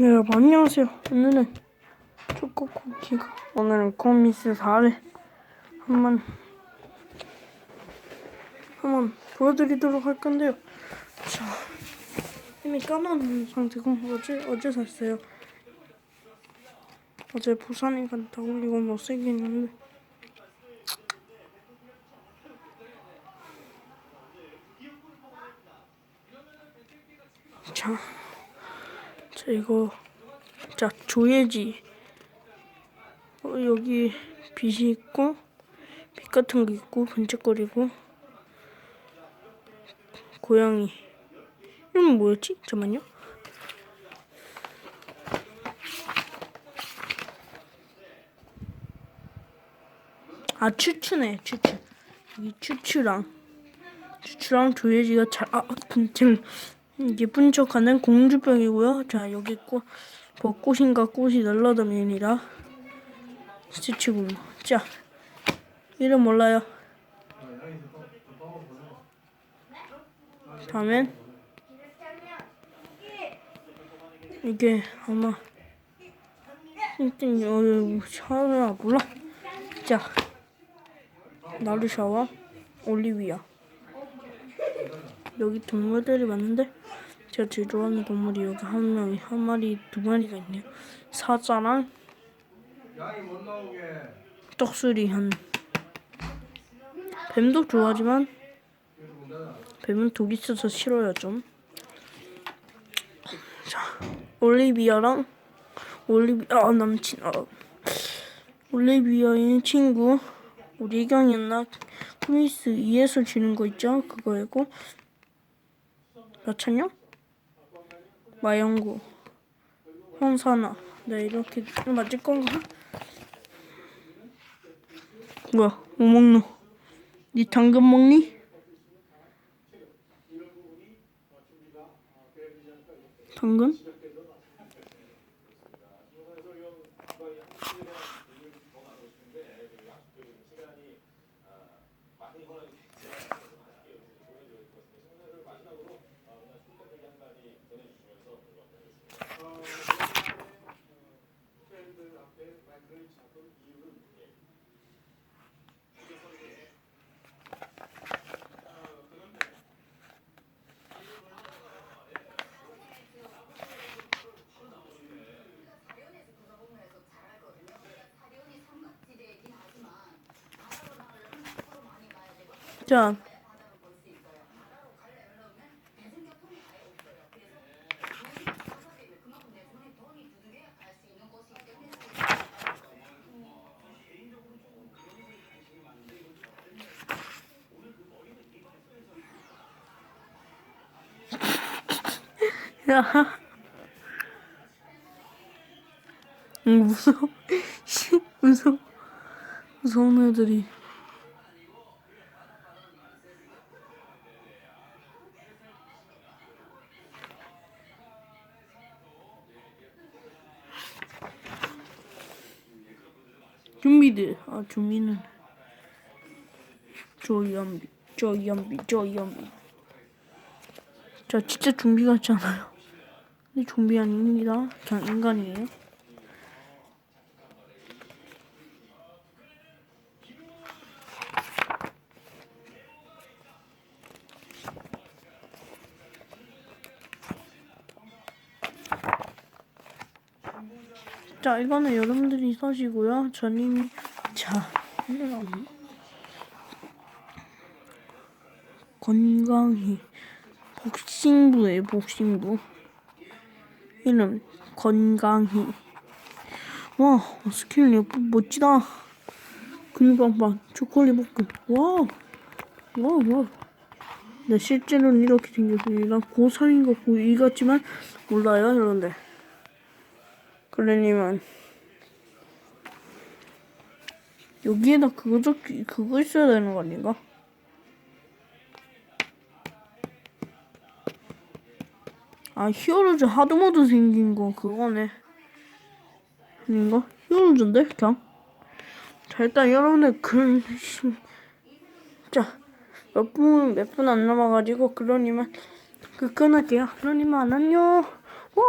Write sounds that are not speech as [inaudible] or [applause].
네, 여러분 안녕하세요. 오늘은 초코 쿠키가 오늘은 코미스 4를 한번 한번 보여드리도록 할 건데요. 자, 이미 까놓은 상태고 어제 어제 샀어요. 어제 부산에 갔다 올리고 못쓰긴 했는데 자, 자 이거 자 조예지. 어, 여기 빛이 있고 빛 같은 게 있고 반짝거리고. 고양이. 이름은 뭐였지? 잠깐만요. 아 추추네 추추. 여기 추추랑. 추추랑 조예지가 잘아 제일 예쁜 척하는 공주병이고요. 자 여기 꽃 벚꽃인가 꽃이 날라다니니라 추추군요. 자 이름 몰라요. 다음엔 이게 아마 일단 여기 샤워나 몰라. 자 나르샤와 올리비아 여기 동물들이 많은데 제가 제일 좋아하는 동물이 여기 한 명이 한 마리 두 마리가 있네요. 사자랑 떡수리 한 뱀도 좋아하지만 뱀은 독 있어서 싫어요 좀. 자 올리비아랑 올리비아 남친 아 올리비아의 친구 우리 애경이었나 쿠미스 2에서 지는 거 있죠 그거이고 마찬요 마영구 홍사나 네 이렇게 맞을 건가? 뭐야 뭐 먹노? 니 당근 먹니? 당근? 자 야. 응, 무서워. 씨, [laughs] 무서워. 무서운 애들이. 준비들. 아, 준비는. 조연비, 조연비, 조연비. 저 진짜 좀비 같지 않아요? 근데 좀비 아닙니다. 그냥 인간이에요. 자, 이거는 여러분들이 사시고요. 저님이 자, 음. 건강히 복싱부예요, 복싱부. 이름 건강히. 와, 스킬 예쁘 멋지다. 근육빵빵 초콜릿 볶음. 와, 와, 와. 네, 실제로는 이렇게 생겼습니다. 고3인 것 고2 같지만 몰라요, 여러분들. 그러니만 여기에다 그거 적 그거 있어야 되는 거 아닌가? 아 히어로즈 하드모드 생긴 거 그거네. 아닌가? 히어로즈인데 그냥? 자 일단 여러분들 글 [laughs] 자 몇 분 몇 분 안 남아가지고 그러니만 그 끊을게요. 그러니만 안녕. 와